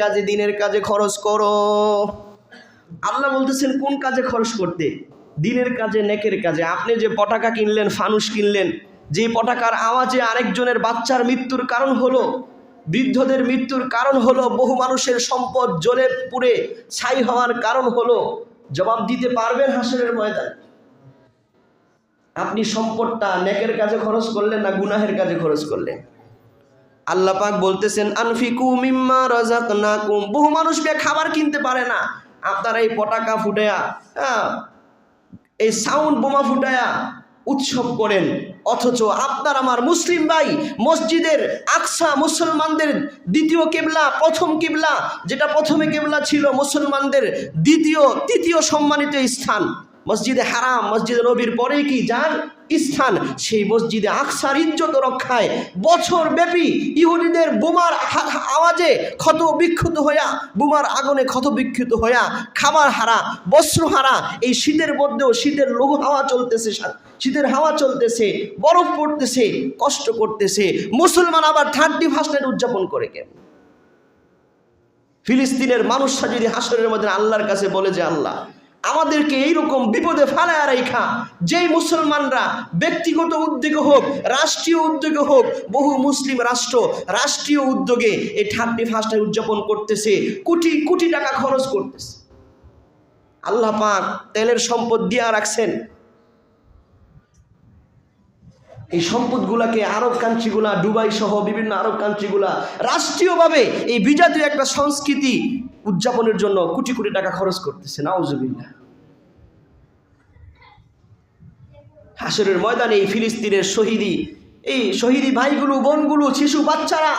কাজে, দিনের কাজে খরচ করো। আল্লাহ বলতেছেন, কোন কাজে খরচ করতে? দিনের কাজে, নেকের কাজে। আপনি যে পটাকা কিনলেন, ফানুস কিনলেন, যে পটাকার আওয়াজে আরেকজনের বাচ্চার মৃত্যুর কারণ হলো, বৃদ্ধদের মৃত্যুর কারণ হলো, বহু মানুষের সম্পদ জ্বলে পুড়ে ছাই হওয়ার কারণ হলো, জবাব দিতে পারবেন হাসরের ময়দান? আপনি সম্পদটা নেকের কাজে খরচ করলেন না গুনাহের কাজে খরচ করলেন? আল্লাহ পাক বলতেছেন, আনফিকু মিম্মা রাজাকনাকুম বহু মানুষ খাবার কিনতে পারে না। আপনারা এই পটাকা ফুটায়া হ্যাঁ এই সাউন্ড বোমা ফুটায়া উৎসব করেন। অথচ আপনার আমার মুসলিম ভাই মসজিদের আকসা মুসলমানদের দ্বিতীয় কেবলা, প্রথম কেবলা, যেটা প্রথমে কেবলা ছিল, মুসলমানদের দ্বিতীয়, তৃতীয় সম্মানিত স্থান। মসজিদে হারাম, মসজিদে নবীর পরেই কি যার স্থান? সেই মসজিদে আকসার ইজ্জত রক্ষায় বছর ব্যাপী ইহুদিদের বোমার আওয়াজে ক্ষত বিক্ষত হইয়া, বোমার আগুনে ক্ষত বিক্ষত হইয়া খাবার হারা, বস্ত্র হারা, এই শীতের মধ্যেও শীতের লঘু হাওয়া চলতেছে শীতের হাওয়া চলতেছে, বরফ পড়তেছে, কষ্ট করতেছে, মুসলমান আবার থার্টি ফার্স্ট নাইট উদযাপন করে কেন ফিলিস্তিনের মানুষরা যদি হাসরের মধ্যে আল্লাহর কাছে বলে যে, আল্লাহ আমাদেরকে এইরকম বিপদে ফালায় রেখা যেই মুসলমানরা ব্যক্তিগত উদ্যোগে হোক, রাষ্ট্রীয় উদ্যোগে হোক, বহু মুসলিম রাষ্ট্র রাষ্ট্রীয় উদ্যোগে এই থার্টি ফার্স্টে উদযাপন করতেছে, কোটি কোটি টাকা খরচ করতেছে। আল্লাহ পাক তেলের সম্পদ দিয়া রাখছেন। এই সম্পদগুলাকে আরব কান্ট্রিগুলা দুবাই সহ বিভিন্ন আরব কান্ট্রিগুলা রাষ্ট্রীয়ভাবে এই বিজাতীয় একটা সংস্কৃতি উদযাপনের জন্য কোটি কোটি টাকা খরচ করতেছে, নাউজুবিল্লাহ। হাসরের ময়দানে এই ফিলিস্তিনের শহীদি, এই শহীদি ভাইগুলো, বোনগুলো, শিশু বাচ্চারা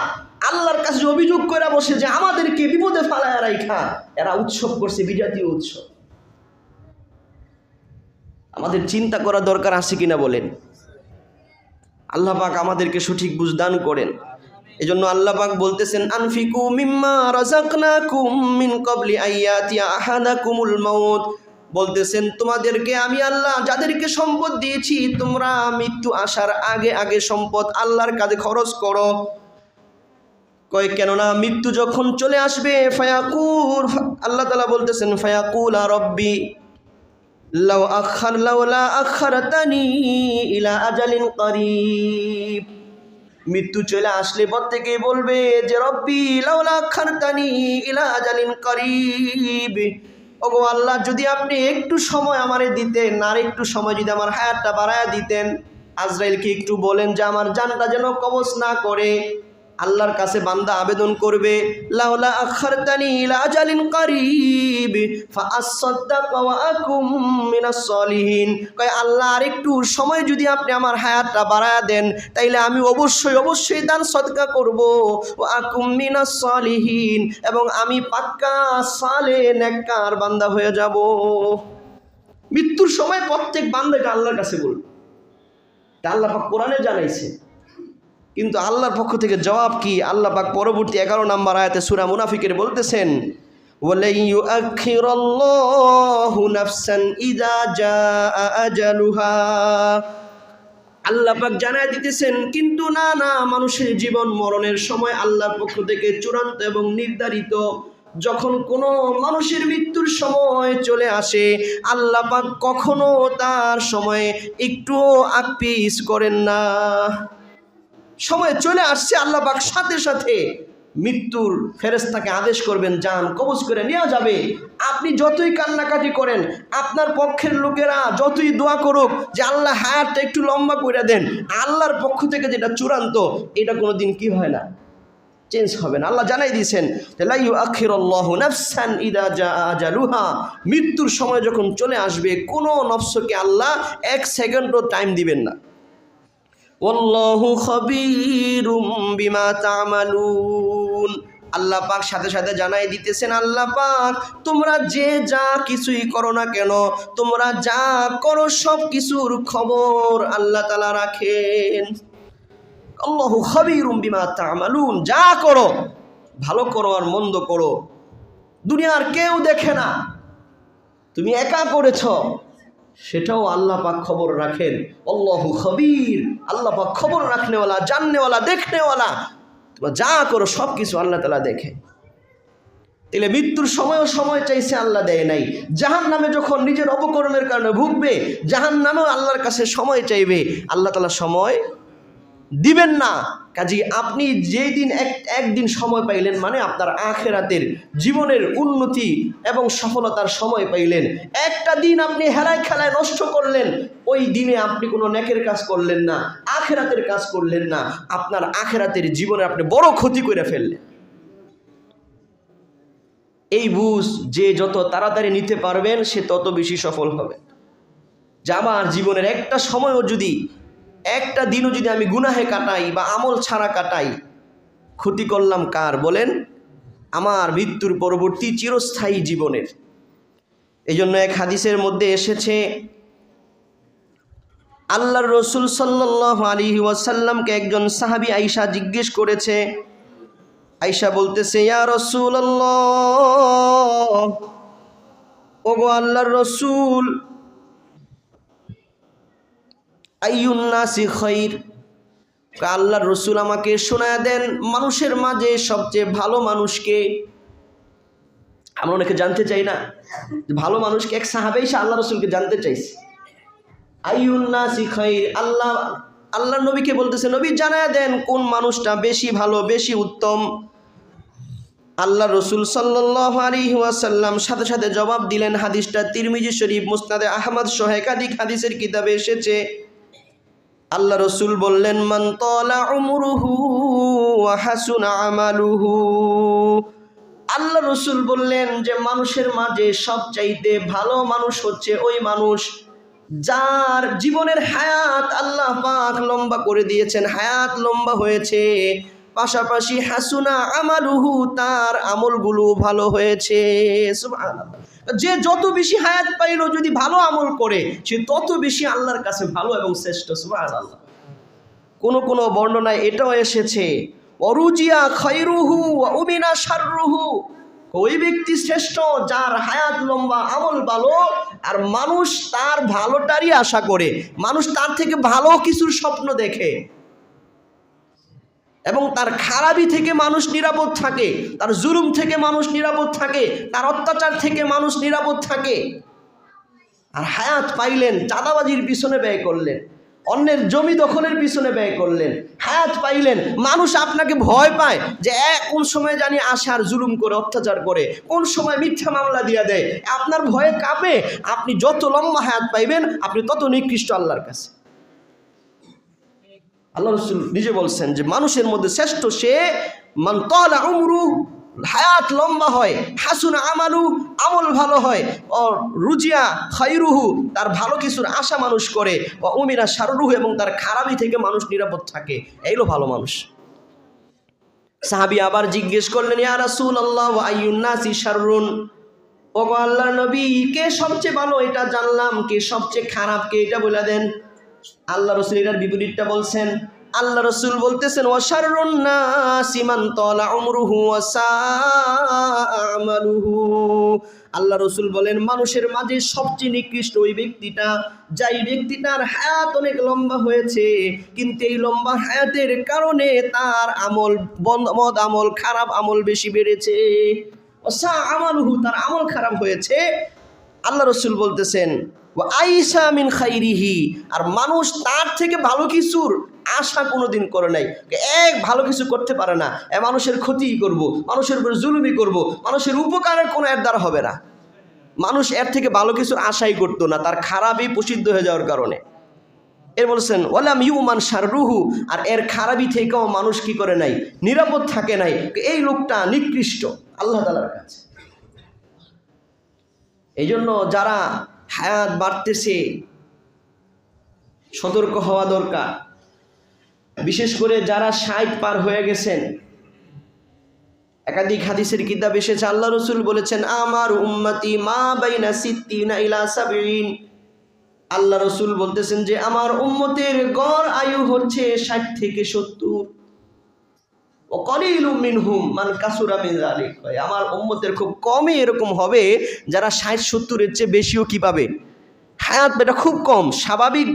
আল্লাহর কাছে অভিযোগ করে বসে যে আমাদেরকে বিপদে ফালায় রাইখা। এরা উৎসব করছে, বিজাতীয় উৎসব। আমাদের চিন্তা করা দরকার আছে কিনা বলেন? আল্লাহ পাক আমাদেরকে সঠিক বুঝদান করেন। এজন্য আল্লাহ পাক বলতেছেন, আনফিকু মিম্মা রাযাকনাকুম মিন ক্বাবলি আইয়াতি আহাদাকুমুল মাউত। বলতেছেন, তোমাদেরকে আমি আল্লাহ যাদেরকে সম্পদ দিয়েছি, তোমরা মৃত্যু আসার আগে আগে সম্পদ আল্লাহর কাজে খরচ করো। কয়, কেননা মৃত্যু যখন চলে আসবে ফায়াকুর আল্লাহ তালা বলতেছেন, ফায়াকুল আর রব্বি লাউ আখার লাউলা আখারতানি ইলা আজালিন করিব। মৃত্যু চলে আসলে পর থেকে বলবে যে, রব্বি লাউলা খানতানি ইলা আজালিন করিব। ওগো আল্লাহ, যদি আপনি একটু সময় আমারে দিতেন, আর একটু সময় যদি আমার হায়াতটা বাড়ায় দিতেন, আজরাইলকে একটু বলেন যে, আমার জানটা যেন কবচ না করে। আল্লাহর কাছে বান্দা আবেদন করবে লাউলা আখারতানি ইলা আজালিন আল্লাহ আর একটু সময় যদি আপনি আমার হায়াতটা বাড়ায়া দেন, তাইলে আমি অবশ্যই অবশ্যই দান সদকা করব। ও আকুম মিনাস সলিহিন, এবং আমি পাক্কা সালে নেককার বান্দা হয়ে যাব। মৃত্যুর সময় প্রত্যেক বান্দাকে আল্লাহর কাছে বলবে। আল্লাহ কোরআনে জানাইছে। কিন্তু আল্লাহর পক্ষ থেকে জবাব কি? আল্লাহ পাক পরবর্তী এগারো নম্বর আয়াতে সুরা মুনাফিকের বলতেছেন আল্লাপাক জানাই দিতেছেন, কিন্তু না না, মানুষের জীবন মরণের সময় আল্লাহর পক্ষ থেকে চূড়ান্ত এবং নির্ধারিত যখন কোনো মানুষের মৃত্যুর সময় চলে আসে, আল্লাহ পাক কখনো তার সময়ে একটুও আপিস করেন না। সময় চলে আসছে, আল্লাহ পাক সাথে সাথে মৃত্যুর ফেরেস্তাকে আদেশ করবেন যান কবজ করে নেওয়া যাবে। আপনি যতই কান্নাকাটি করেন, আপনার পক্ষের লোকেরা যতই দোয়া করুক যে আল্লাহ হায়াতটা একটু লম্বা করে দেন, আল্লাহর পক্ষ থেকে যেটা চূড়ান্ত, এটা কোনো দিন কি হয় না? চেঞ্জ হবে না। আল্লাহ জানাই দিয়েছেন মৃত্যুর সময় যখন চলে আসবে, কোনো নফসকে আল্লাহ এক সেকেন্ডও টাইম দিবেন না। ওয়াল্লাহু খবীরুম বিমা তা'মালুন। আল্লাহ পাক সাথে সাথে জানাই দিতেছেন, আল্লাহ পাক, তোমরা যে যা কিছুই করো না কেন, তোমরা যা করো সব কিছুর খবর আল্লাহ তালা রাখেন। আল্লাহু খবীরুম বিমা তা'মালুন, যা করো, ভালো করো আর মন্দ করো, দুনিয়ার কেউ দেখে না। তুমি একা করেছ সেটাও আল্লাহ পাক খবর রাখেন। অল্লাহু খবীর। আল্লাহ পাক খবর রাখনেওয়ালা, জাননেওয়ালা, দেখনেওয়ালা। তোমরা যা করো সব কিছু আল্লাহ তালা দেখে। তাহলে মৃত্যুর সময়ও সময় চাইছে আল্লাহ দেয় নাই। জাহান নামে যখন নিজের অপকর্মের কারণে ভুগবে জাহান নামেও আল্লাহর কাছে সময় চাইবে। আল্লাহ তালা সময় দিবেন না। কাজী আপনি যেই দিন এক, একদিন সময় পাইলেন মানে আপনার আখেরাতের জীবনের উন্নতি এবং সফলতার সময় পাইলেন। একটা দিন আপনি হেলায় খেলায় নষ্ট করলেন, ওই দিনে আপনি কোনো নেকের কাজ করলেন না, আখেরাতের কাজ করলেন না, আপনার আখেরাতের জীবনে আপনি বড় ক্ষতি করে ফেললেন। এই বুঝ যে যত তাড়াতাড়ি নিতে পারবেন, সে তত বেশি সফল হবে। যে আমার জীবনের একটা সময়ও যদি একটা দিনও যদি আমি গুনাহে কাটাই বা আমল ছাড়া কাটাই, ক্ষতি করলাম কার বলেন? আমার মৃত্যুর পরবর্তী চিরস্থায়ী জীবনের। এই জন্য এক হাদিসের মধ্যে এসেছে, আল্লাহর রসুল সাল্লাহ আলী ওয়াসাল্লামকে একজন সাহাবি আইসা জিজ্ঞেস করেছে আইসা বলতেছে, ইয়া ওগো আল্লাহর রসুল আইউন্নাসি খৈর আল্লাহর রসুল আমাকে শোনায় দেন, মানুষের মাঝে সবচেয়ে ভালো মানুষকে। আমরা অনেকে জানতে চাই না ভালো মানুষকে এক সাহাবে সে আল্লাহ রসুলকে জানতে চাইছে। আইউন্নাসি খৈর আল্লাহ আল্লাহ নবীকে বলতেছে, নবী, জানায় দেন কোন মানুষটা বেশি ভালো, বেশি উত্তম? আল্লাহ রসুল ওয়াসাল্লাম সাথে সাথে জবাব দিলেন, হাদিসটা তিরমিজি শরীফ মুস্তাদে আহমদ সহ একাধিক হাদিসের কিতাবে এসেছে। আল্লাহ রসুল বললেন আমালুহু। আল্লাহ রসুল বললেন যে, মানুষের মাঝে সবচাইতে ভালো মানুষ হচ্ছে ওই মানুষ যার জীবনের হায়াত আল্লাহ পাক লম্বা করে দিয়েছেন, হায়াত লম্বা হয়েছে। পাশাপাশি হাসুনা আমালুহু, তার আমলগুলো ভালো হয়েছে। সুবহানাল্লাহ। যে যত বেশি হায়াত পাইল, যদি ভালো আমল করে, সে তত বেশি আল্লাহর কাছে ভালো এবং শ্রেষ্ঠ সুবাহ আল্লাহ কোন কোন বর্ণনায় এটাও এসেছে, অরুজিয়া খৈরুহু উমিনা সাররুহু ওই ব্যক্তি শ্রেষ্ঠ, যার হায়াত লম্বা, আমল ভালো, আর মানুষ তার ভালোটারই আশা করে। মানুষ তার থেকে ভালো কিছুর স্বপ্ন দেখে। এবং তার খারাপি থেকে মানুষ নিরাপদ থাকে, তার জুলুম থেকে মানুষ নিরাপদ থাকে, তার অত্যাচার থেকে মানুষ নিরাপদ থাকে। আর হায়াত পাইলেন, চাঁদাবাজির পিছনে ব্যয় করলেন, অন্যের জমি দখলের পিছনে ব্যয় করলেন। হায়াত পাইলেন, মানুষ আপনাকে ভয় পায় যে এক কোন সময় জানি আসে আর জুলুম করে, অত্যাচার করে, কোন সময় মিথ্যা মামলা দিয়া দেয়? আপনার ভয়ে কাঁপে। আপনি যত লম্বা হায়াত পাইবেন, আপনি তত নিকৃষ্ট আল্লাহর কাছে। আল্লাহ রসুল নিজে বলছেন যে মানুষের মধ্যে শ্রেষ্ঠ সে, মান তলা উমরু হায়াত লম্বা হয়, হাসুন আমালু, আমল ভালো হয় ও রুজিয়া খৈরুহু তার ভালো কিছুর আশা মানুষ করে ও উমিরা সারুহু এবং তার খারাপি থেকে মানুষ নিরাপদ থাকে। এইলো ভালো মানুষ। সাহাবি আবার জিজ্ঞেস করলেন, ইয়া রাসূল আল্লাহ আইয়ুন্নাসি শাররুন? ও গো আল্লাহর নবী, কে সবচেয়ে ভালো? এটা জানলাম, কে সবচেয়ে খারাপ, কে এটা বলে দেন? আল্লাহ রসুল এটার বিপরীতটা বলছেন, আল্লাহ রসুল বলতেছেন আল্লাহ রসুল বলেন, মানুষের মাঝে সবচেয়ে নিকৃষ্ট ওই ব্যক্তিটা, যাই ব্যক্তিটার হায়াত অনেক লম্বা হয়েছে, কিন্তু এই লম্বা হায়াতের কারণে তার আমল বন্ধ মদ আমল, খারাপ আমল বেশি বেড়েছে। আমালুহু, তার আমল খারাপ হয়েছে। আল্লাহ রসুল বলতেছেন আইসা মিন খাইরিহি, আর মানুষ তার থেকে ভালো কিছুর আশা কোনোদিন করে নাই। এক ভালো কিছু করতে পারে না, এ মানুষের ক্ষতি করব, মানুষের উপর জুলুমি করব, মানুষের উপকারের কোনো এর দ্বারা হবে না। মানুষ এর থেকে ভালো কিছুর আশাই করতো না, তার খারাপই প্রসিদ্ধ হয়ে যাওয়ার কারণে। এর বলছেন, ওয়ালাম ইউমান সাররুহু আর এর খারাপি থেকেও মানুষ কি করে নাই? নিরাপদ থাকে নাই। এই লোকটা নিকৃষ্ট, আল্লাহ তালার কাছে। এই জন্য যারা হায়াত বাড়তেছে, সতর্ক হওয়া দরকার। বিশেষ করে যারা ষাট পার হয়ে গেছেন, একাধিক হাদিসের কিতাব এসেছে, আল্লাহ রসুল বলেছেন, আমার উম্মতি মা বাইনা সিদ্দিনা ইলা সাবিন আল্লাহ রসুল বলতেছেন যে, আমার উম্মতের গড় আয়ু হচ্ছে ষাট থেকে সত্তর। ও কলিলু মিনহুম মান কাসুরা মিন আমার উম্মতের খুব কমই এরকম হবে যারা ষাট, সত্তরের চেয়ে বেশিও কি পাবে? হায়াত এটা খুব কম। স্বাভাবিক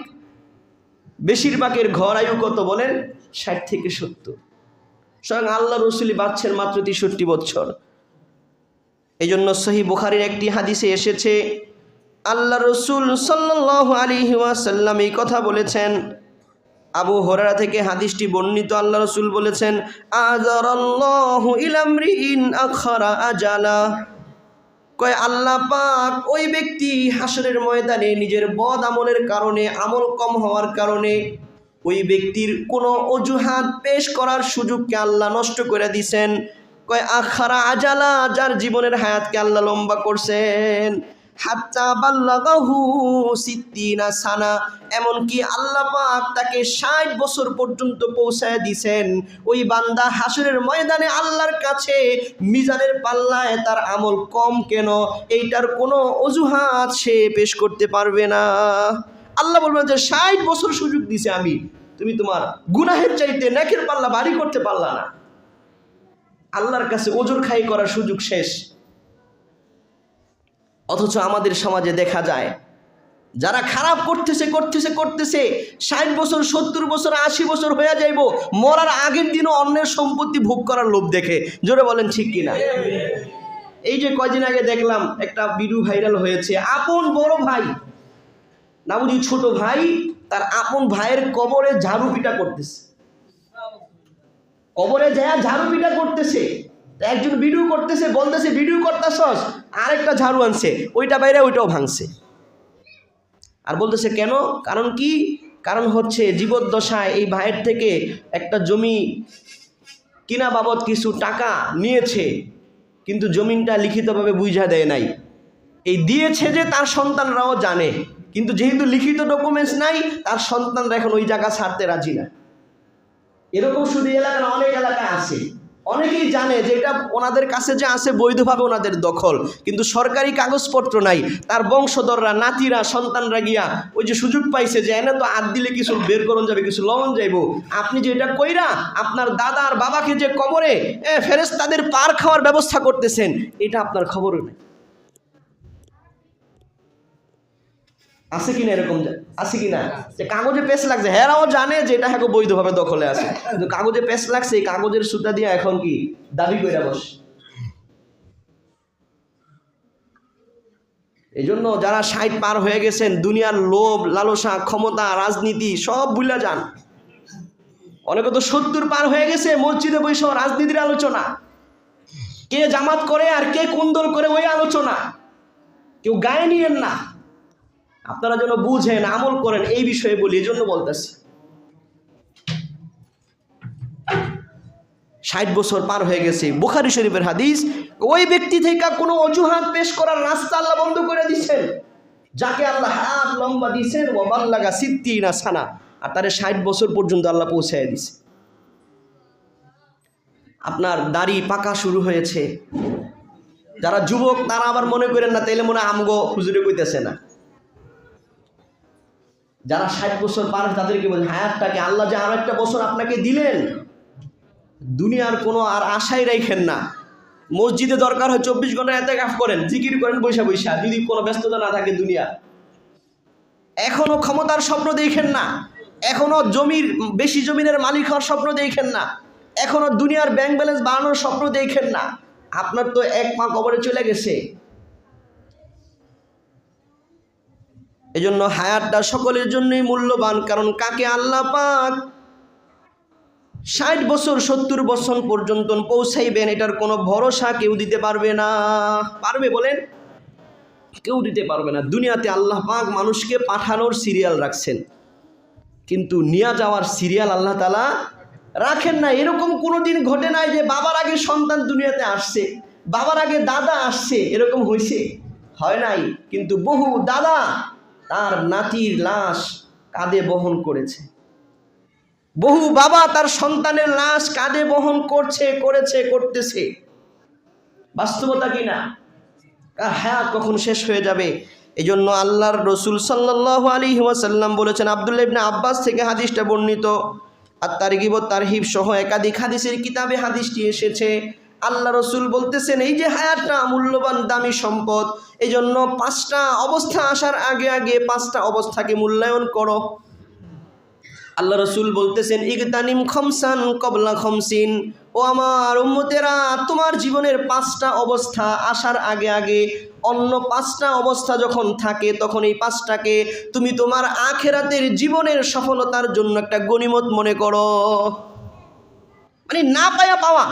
বেশিরভাগের ঘর আয়ু কত বলেন? ষাট থেকে সত্তর। স্বয়ং আল্লাহ রসুলি বাচ্ছেন মাত্র তেষট্টি বছর এই জন্য সহি বুখারির একটি হাদিসে এসেছে, আল্লাহ রসুল সাল্লাহ আলী ওয়াসাল্লাম এই কথা বলেছেন আবু হরারা থেকে হাদিসটি বর্ণিত আল্লাহ রসুল বলেছেন আজালা। কয়, আল্লাহ পাক ওই ব্যক্তি হাসরের ময়দানে নিজের বদ আমলের কারণে, আমল কম হওয়ার কারণে ওই ব্যক্তির কোনো অজুহাত পেশ করার সুযোগকে আল্লাহ নষ্ট করে দিছেন। কয়, আখারা আজালা, যার জীবনের হায়াতকে আল্লাহ লম্বা করছেন। হাত্তা বাল্লাগাহু সিদ্দিনা সানা। এমনকি আল্লাহ পাক তাকে ষাট বছর পর্যন্ত পৌঁছায় দিছেন। ওই বান্দা হাসরের ময়দানে আল্লাহর কাছে মিজানের পাল্লায় তার আমল কম কেন? এইটার কোনো অজুহাত সে পেশ করতে পারবে না। আল্লাহ বলবেন যে, ষাট বছর সুযোগ দিছে আমি। তুমি তোমার গুনাহের চাইতে নেকের পাল্লা বাড়ি করতে পারলা না। আল্লাহর কাছে ওজোর খাই করার সুযোগ শেষ। অথচ আমাদের সমাজে দেখা যায়, যারা খারাপ করতেছে করতেছে করতেছে, ষাট বছর, সত্তর বছর, আশি বছর হয়ে যাইব, মরার আগের দিনও অন্যের সম্পত্তি ভোগ করার লোভ দেখে। জোরে বলেন ঠিক কিনা? এই যে কয়দিন আগে দেখলাম একটা ভিডিও ভাইরাল হয়েছে, আপন বড় ভাই না বুঝি ছোট ভাই, তার আপন ভাইয়ের কবরে ঝাড়ু পিটা করতেছে। কবরে যায় ঝাড়ু পিটা করতেছে। একজন ভিডিও করতেছে, বলতেছে, ভিডিও করতেছস? আরেকটা ঝাড়ু আনছে, ওইটা বাইরে, ওইটাও ভাঙছে। আর বলতেছে, কেন? কারণ কি? কারণ হচ্ছে জীবদ্দশায় এই ভাইয়ের থেকে একটা জমি কিনা বাবদ কিছু টাকা নিয়েছে, কিন্তু জমিনটা লিখিতভাবে বুঝা দেয় নাই। এই দিয়েছে যে তার সন্তানরাও জানে, কিন্তু যেহেতু লিখিত ডকুমেন্টস নাই, তার সন্তানরা এখন ওই জায়গা ছাড়তে রাজি না। এরকম শুধু এলাকার অনেক এলাকা আছে। অনেকেই জানে যে এটা ওনাদের কাছে যে আছে বৈধভাবে ওনাদের দখল, কিন্তু সরকারি কাগজপত্র নাই। তার বংশধররা, নাতিরা, সন্তানরা গিয়া ওই যে সুযোগ পাইছে যে এনে তো আদ দিলে কিছু বের করন যাবে, কিছু লবণ যাইব। আপনি যে এটা কইরা আপনার দাদার বাবাকে যে কবরে ফেরেস তাদের পার খাওয়ার ব্যবস্থা করতেছেন, এটা আপনার খবরও নেই। আছে কিনা এরকম আছে কিনা? যে কাগজে পেস লাগছে। হেরাও জানে যে এটা হ্যাঁ বৈধভাবে দখলে আছে। কিন্তু কাগজে পেস লাগছে এই কাগজের সুতা দিয়ে এখন কি দাবি করে বস? এই জন্য যারা ষাট পার হয়ে গেছেন দুনিয়ার লোভ লালসা ক্ষমতা রাজনীতি সব ভুলে যান। অনেকে তো সত্তর পার হয়ে গেছে মসজিদে বৈশ রাজনীতির আলোচনা। কে জামাত করে আর কে কুন্দল করে ওই আলোচনা। কেউ গায়ে নিয়েন না। আপনারা যেন বুঝেন, আমল করেন, এই বিষয়ে বলি, এই জন্য বলতেছি। ষাট বছর পার হয়ে গেছে, বুখারি শরীফের হাদিস, ওই ব্যক্তি থেকে কোনো অজুহাত পেশ করার রাস্তা আল্লাহ বন্ধ করে দিচ্ছেন যাকে আল্লাহ হাত লম্বা দিয়েছেন ও বাল্লাগা সিদ্ধি না সানা, আর তারে ষাট বছর পর্যন্ত আল্লাহ পৌঁছায় দিছে আপনার দাড়ি পাকা শুরু হয়েছে। যারা যুবক, তারা আবার মনে করেন না, তাইলে মনে আমগো হুজুরে কইতেছে না। যারা ষাট বছর পার তাদেরকে বলে হায়াতটাকে আল্লাহ যে আরও একটা বছর আপনাকে দিলেন। দুনিয়ার কোনো আর আশাই রাখেন না। মসজিদে দরকার হয় চব্বিশ ঘণ্টা এতে কাফ করেন, জিকির করেন, বৈশা বৈশা, যদি কোনো ব্যস্ততা না থাকে দুনিয়া। এখনও ক্ষমতার স্বপ্ন দেখেন না। এখনও জমির, বেশি জমিনের মালিক হওয়ার স্বপ্ন দেখেন না। এখনও দুনিয়ার ব্যাংক ব্যালেন্স বাড়ানোর স্বপ্ন দেখেন না। আপনার তো এক পা কবরে চলে গেছে। এজন্য হায়াতটা সকলের জন্যই মূল্যবান, কারণ কাকে আল্লাহ পাক ষাট বছর, সত্তর বছর পর্যন্ত পৌঁছাইবেন, এটার কোনো ভরসা কেউ দিতে পারবে না। পারবে বলেন? কেউ দিতে পারবে না। দুনিয়াতে আল্লাহ পাক মানুষকে পাঠানোর সিরিয়াল রাখছেন। কিন্তু নিয়ে যাওয়ার সিরিয়াল আল্লাহ তালা রাখেন না। এরকম কোনো দিন ঘটে নাই যে বাবার আগে সন্তান দুনিয়াতে আসছে, বাবার আগে দাদা আসছে, এরকম হয়েছে হয় নাই। কিন্তু বহু দাদা তার নাতির লাশ কাঁধে বহন করেছে। বহু বাবা তার সন্তানের লাশ কাঁধে বহন করছে, করেছে, করতেছে। বাস্তবতা কিনা কার হায়াত কখন শেষ হয়ে যাবে? এই জন্য আল্লাহর রসুল সাল্লাহ আলী ওয়াসাল্লাম বলেছেন, আবদুল্লাহ ইবনে আব্বাস থেকে হাদিসটা বর্ণিত। আর তার গিব তার হিব সহ একাধিক হাদিসের কিতাবে হাদিসটি এসেছে। আল্লাহ রসুল বলতেছেন, এই যে হায়াতটা মূল্যবান দামি সম্পদ এই জন্য পাঁচটা অবস্থা আসার আগে আগে পাঁচটা অবস্থাকে মূল্যায়ন করো। আল্লাহ রসুল বলতেছেন, ইগতানিম খমসান কবলা খমসিন। ও আমার উম্মতেরা, তোমার জীবনের পাঁচটা অবস্থা আসার আগে আগে অন্য পাঁচটা অবস্থা যখন থাকে, তখন এই পাঁচটাকে তুমি তোমার আখেরাতের জীবনের সফলতার জন্য একটা গণিমত মনে করো। মানে না পায়া পাওয়া।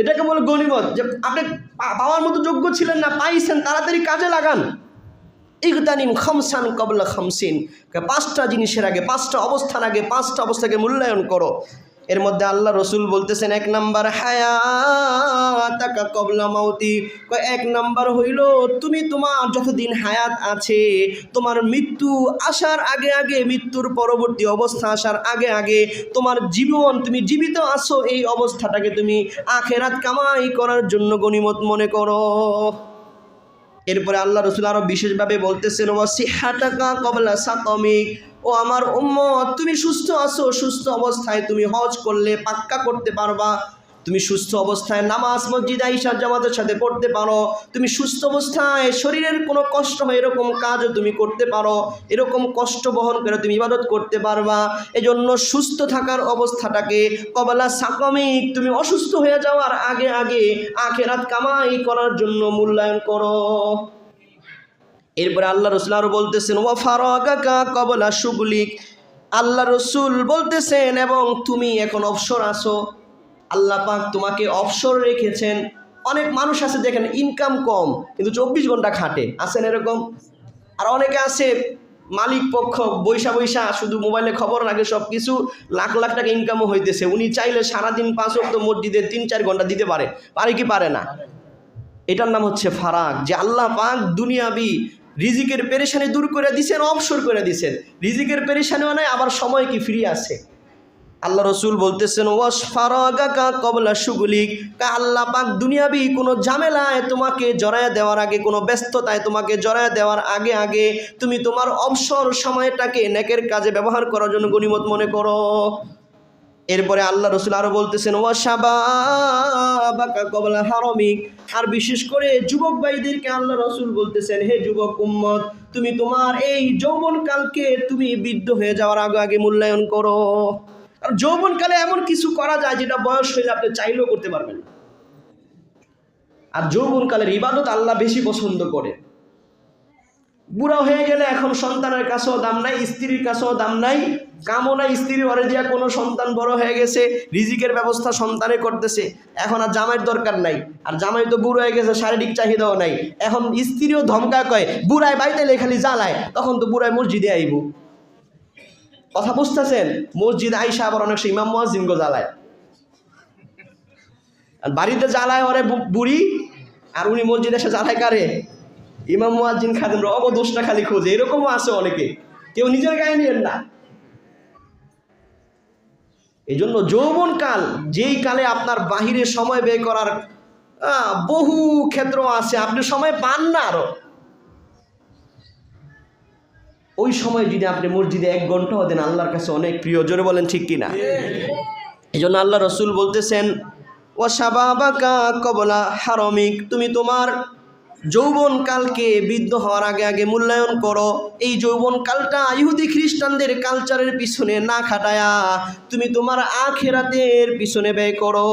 এটাকে বলে গণিমত, যে আপনি পাওয়ার মতো যোগ্য ছিলেন না, পাইছেন, তাড়াতাড়ি কাজে লাগান। ইগদানিম খামসান কবলা খামসিন। পাঁচটা জিনিসের আগে, পাঁচটা অবস্থার আগে, পাঁচটা অবস্থাকে মূল্যায়ন করো। এর মধ্যে আল্লাহ রসুল বলতেছেন, এক নাম্বার হায়া তাকা কবলা মাউতি। এক নাম্বার হইল, তুমি তোমার যতদিন হায়াত আছে, তোমার মৃত্যু আসার আগে আগে, মৃত্যুর পরবর্তী অবস্থা আসার আগে আগে, তোমার জীবন, তুমি জীবিত আছো, এই অবস্থাটাকে তুমি আখেরাত কামাই করার জন্য গণিমত মনে করো। এরপরে আল্লাহ রসুল আরও বিশেষভাবে বলতেছেন ও সিহাটাকা কবলা সাকমিক ও আমার উম্মত, তুমি সুস্থ আছো, সুস্থ অবস্থায় তুমি হজ করলে পাক্কা করতে পারবা। তুমি সুস্থ অবস্থায় নামাজ, মসজিদ আইসার জামাতের সাথে পড়তে পারো। তুমি সুস্থ অবস্থায়, শরীরের কোনো কষ্ট হয় এরকম কাজও তুমি করতে পারো। এরকম কষ্ট বহন করে তুমি ইবাদত করতে পারবা। এজন্য সুস্থ থাকার অবস্থাটাকে কবলা সাকমিক, তুমি অসুস্থ হয়ে যাওয়ার আগে আগে আখেরাত কামাই করার জন্য মূল্যায়ন করো। এরপরে আল্লাহ রসুল আরও বলতেছেন ও ফারাকা কবলা সুগুলিক আল্লাহ রসুল বলতেছেন, এবং তুমি এখন অবসর আসো আল্লাহ পাক তোমাকে অবসর রেখেছেন। অনেক মানুষ আছে দেখেন ইনকাম কম, কিন্তু চব্বিশ ঘণ্টা খাটে। আছেন এরকম? আর অনেকে আছে মালিক পক্ষ, বৈশা বৈশা, শুধু মোবাইলে খবর রাখে সব কিছু লাখ লাখ টাকা ইনকামও হইতেছে। উনি চাইলে সারাদিন পাঁচ অক্ট মসজিদে তিন চার ঘণ্টা দিতে পারে। পারে কি পারে না? এটার নাম হচ্ছে ফারাক যে আল্লাহ পাক দুনিয়াবি রিজিকের পেরেশানি দূর করে দিছেন, অবসর করে দিছেন। রিজিকের পেরেশানিও নাই আবার সময় কি ফ্রি আছে? আল্লাহ রসুল বলতেছেন ওয়াস ফারাগাকা কবলা সুগুলিক কা আল্লাহ পাক দুনিয়াবি কোনো ঝামেলায় তোমাকে জড়ায় দেওয়ার আগে, কোনো ব্যস্ততায় তোমাকে জড়ায় দেওয়ার আগে আগে তুমি তোমার অবসর সময়টাকে নেকের কাজে ব্যবহার করার জন্য গণিমত মনে করো। এরপরে আল্লাহ রসুল আরও বলতেছেন ওয়াসাবাকা কবলা হারমিক। আর বিশেষ করে যুবক ভাইদেরকে আল্লাহ রসুল বলতেছেন, হে যুবক উম্মত, তুমি তোমার এই যৌবনকালকে তুমি বৃদ্ধ হয়ে যাওয়ার আগে আগে মূল্যায়ন করো। আর যৌবনকালে এমন কিছু করা যায় যেটা বয়স হয়ে আপনি চাইলেও করতে পারবেন। আর যৌবনকালের ইবাদত আল্লাহ বেশি পছন্দ করে বুড়া হয়ে গেলে এখন সন্তানের কাছেও দাম নাই, স্ত্রীর কাছেও দাম নাই, কামও নাই স্ত্রী ঘরে দিয়া কোনো সন্তান বড় হয়ে গেছে, রিজিকের ব্যবস্থা সন্তানে করতেছে, এখন আর জামাইয়ের দরকার নাই, আর জামাই তো বুড়ো হয়ে গেছে, শারীরিক চাহিদাও নাই, এখন স্ত্রীও ধমকা কয়, বুড়ায় বাড়িতে খালি জ্বালায়, তখন তো বুড়ায় মসজিদে আইব। কথা বুঝতেছেন? মসজিদ আইসা আবার অনেক ইমাম মুয়াজ্জিনগো জ্বালায়। আর বাড়িতে জ্বালায় ওরে বুড়ি, আর উনি মসজিদে এসে জ্বালায় কারে? ইমাম মুয়াজ্জিন খাদেম রব দোষটা খালি খোঁজে, এরকমও আছে অনেকে। কেউ নিজের গায়ে নিয়েন না। এই জন্য যৌবন কাল যেই কালে আপনার বাহিরে সময় ব্যয় করার বহু ক্ষেত্র আছে, আপনি সময় পান না আরও। ওই সময় যদি আপনি মসজিদে এক ঘন্টাও দেন, আল্লাহর কাছে অনেক প্রিয়। জোরে বলেন ঠিক কিনা? এই জন্য আল্লাহ রসুল বলতেছেন ও সাবাবাকা কবলা হারমিক, তুমি তোমার যৌবনকালকে বৃদ্ধ হওয়ার আগে আগে মূল্যায়ন করো। এই যৌবনকালটা ইহুদি খ্রিস্টানদের কালচারের পিছনে না খাটায়া তুমি তোমার আখেরাতের পিছনে ব্যয় করো।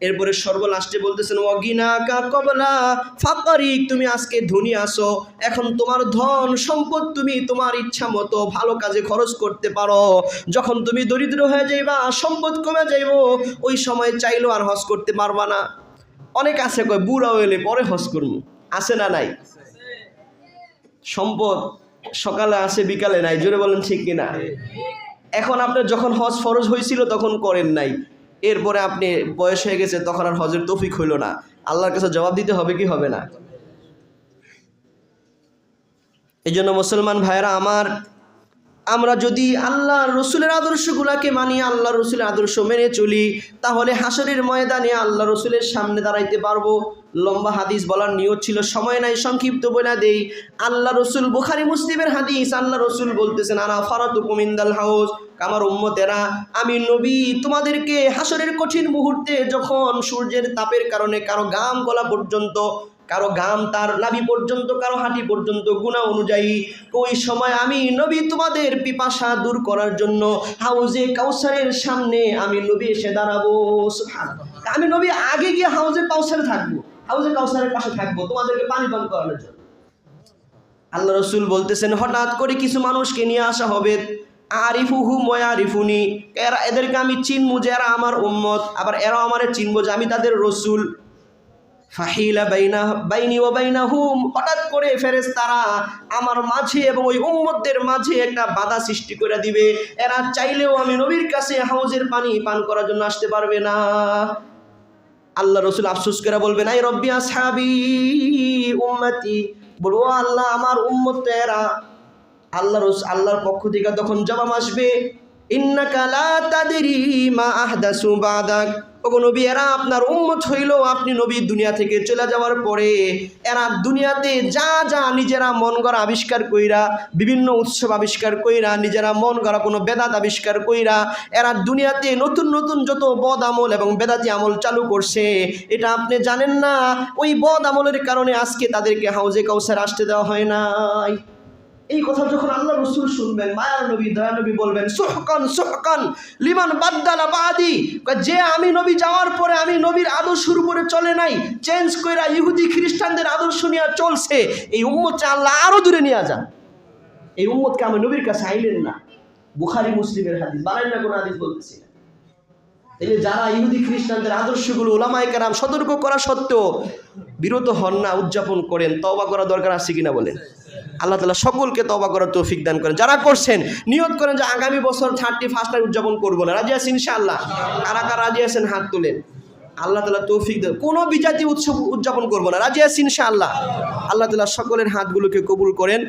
এরপরে সর্বলাস্টে বলতেছেন অগিনা কা কবলা ফাকারিক তুমি আজকে ধনী আসো এখন তোমার ধন সম্পদ তুমি তোমার ইচ্ছা মতো ভালো কাজে খরচ করতে পারো। যখন তুমি দরিদ্র হয়ে যাইবা, সম্পদ কমে যাইব। ওই সময় চাইলেও আর হজ করতে পারবা না। অনেক আছে কয়, বুড়া হইলে পরে হজ করব আছে না নাই? সম্পদ সকালে আসে বিকালে নাই, জোরে বলেন ঠিক কিনা? এখন আপনার যখন হজ ফরজ হয়েছিল তখন করেন নাই। এরপরে আপনি বয়স হয়ে গেছে, তখন আর হজের তৌফিক হইল না। আল্লাহর কাছে জবাব দিতে হবে কি হবে না? এই জন্য মুসলমান ভাইরা আমার আমরা যদি আল্লাহ রসুলের আদর্শগুলাকে মানি আল্লাহ রসুলের আদর্শ মেনে চলি, তাহলে হাসরের ময়দানে আল্লাহ রসুলের সামনে দাঁড়াইতে পারব। লম্বা হাদিস বলার নিয়ত ছিল, সময় নাই, সংক্ষিপ্ত বলে দেই। আল্লাহ রসুল, বুখারি মুসলিমের হাদিস আল্লাহ রসুল বলতেছেন, আনা ফারাতু কুমিন্দাল হাউস আমার উম্মতেরা আমি নবী তোমাদেরকে হাসরের কঠিন মুহূর্তে যখন সূর্যের তাপের কারণে কারও গাম গলা পর্যন্ত কারও গাম তার নাভি পর্যন্ত, কারও হাঁটি পর্যন্ত, গুণা অনুযায়ী ওই সময় আমি নবী তোমাদের পিপাসা দূর করার জন্য হাউজে কাউসারের সামনে আমি নবী এসে দাঁড়াবো। আমি নবী আগে গিয়ে হাউজে কাউসারে থাকব, হাউজে কাউসারের পাশে থাকব তোমাদেরকে পানি পান করানোর জন্য। আল্লাহ রসুল বলতেছেন, হঠাৎ করে কিছু মানুষকে নিয়ে আসা হবে। আরিফুহু ময়ারিফুনি। এরা এদেরকে আমি চিনবো যে এরা আমার উম্মত, আবার এরাও আমার চিনবো যে আমি তাদের রসুল। ফাহিলা বাইনা, বাইনি ও বাইনা হুম হঠাৎ করে ফেরেস তারা আমার মাঝে এবং ওই উম্মতদের মাঝে একটা বাধা সৃষ্টি করে দিবে। এরা চাইলেও আমি নবীর কাছে হাউজের পানি পান করার জন্য আসতে পারবে না। আল্লাহ রসুল আফসোস করে বলবেন, আই রব্বি আসহাবি উম্মতি। বলব আল্লাহ, আমার উম্মত এরা। আল্লাহ রস আল্লাহর পক্ষ থেকে তখন জবাব আসবে ওগো নবী, এরা আপনার উম্মত হইল, আপনি নবী দুনিয়া থেকে চলে যাওয়ার পরে এরা দুনিয়াতে যা যা নিজেরা মন গড়া আবিষ্কার কইরা, বিভিন্ন উৎসব আবিষ্কার কইরা, নিজেরা মন গড়া কোনো বেদাত আবিষ্কার কইরা, এরা দুনিয়াতে নতুন নতুন যত বদ আমল এবং বেদাতি আমল চালু করছে, এটা আপনি জানেন না, ওই বদ আমলের কারণে আজকে তাদেরকে হাউজে কাউসার আসতে দেওয়া হয় নাই। এই কথা যখন আল্লাহ রসুল শুনবেন, মায়ার নবী দয়া নবী বলবেন, সোহকান সোহকান, লিমান বাদ্দালা বাদি। যে আমি নবী যাওয়ার পরে আমি নবীর আদর্শের উপরে চলে নাই, চেঞ্জ কইরা ইহুদি খ্রিস্টানদের আদর্শ নিয়ে চলছে, এই উম্মতকে আল্লাহ আরও দূরে নিয়ে যান। এই উম্মতকে আমি নবীর কাছে আইলেন না। বুখারি, মুসলিমের হাদিস বানাই না কোনো হাদিস বলতেছি এই যারা ইহুদি খ্রিস্টানদের আদর্শগুলো ওলামায় কেরাম সতর্ক করা সত্ত্বেও বিরত হন না, উদযাপন করেন তবা করা দরকার আছে কিনা বলেন? আল্লাহ তালা সকলকে তবা করার তৌফিক দান করেন। যারা করছেন, নিয়ত করেন যে আগামী বছর থার্টি ফার্স্ট উদযাপন করব না। রাজি আছেন ইনশাআল্লাহ? কারা কারা রাজি আছেন হাত তুলেন? আল্লাহ তালা তৌফিক দেন। কোনো বিজাতি উৎসব উদযাপন করব না। রাজি আছেন ইনশাআল্লাহ? আল্লাহ তালা সকলের হাতগুলোকে কবুল করেন।